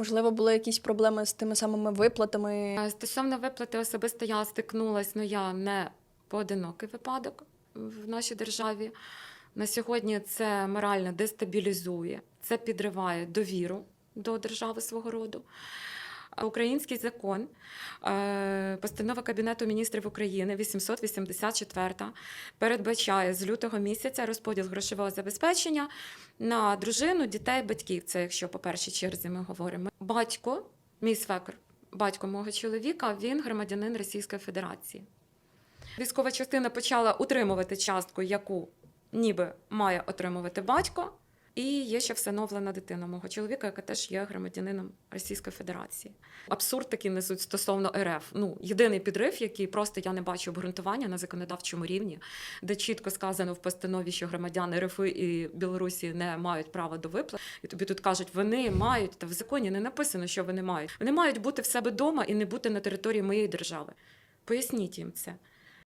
Можливо, були якісь проблеми з тими самими виплатами. Е, Стосовно виплати особисто я стикнулася, ну я не поодинокий випадок в нашій державі. На сьогодні це морально дестабілізує, це підриває довіру до держави свого роду. Український закон, е, постанова Кабінету міністрів України 884 передбачає з лютого місяця розподіл грошового забезпечення на дружину, дітей, батьків. Це якщо по першій черзі ми говоримо. Батько, мій свекр, батько мого чоловіка, він громадянин Російської Федерації. Військова частина почала утримувати частку, яку ніби має отримувати батько. І є ще всиновлена дитина мого чоловіка, яка теж є громадянином Російської Федерації. Абсурд такий несуть стосовно РФ. Ну, єдиний підрив, який просто я не бачу обґрунтування на законодавчому рівні, де чітко сказано в постанові, що громадяни РФ і Білорусі не мають права до виплат. І тобі тут кажуть, вони мають, та в законі не написано, що вони мають. Вони мають бути в себе вдома і не бути на території моєї держави. Поясніть їм це.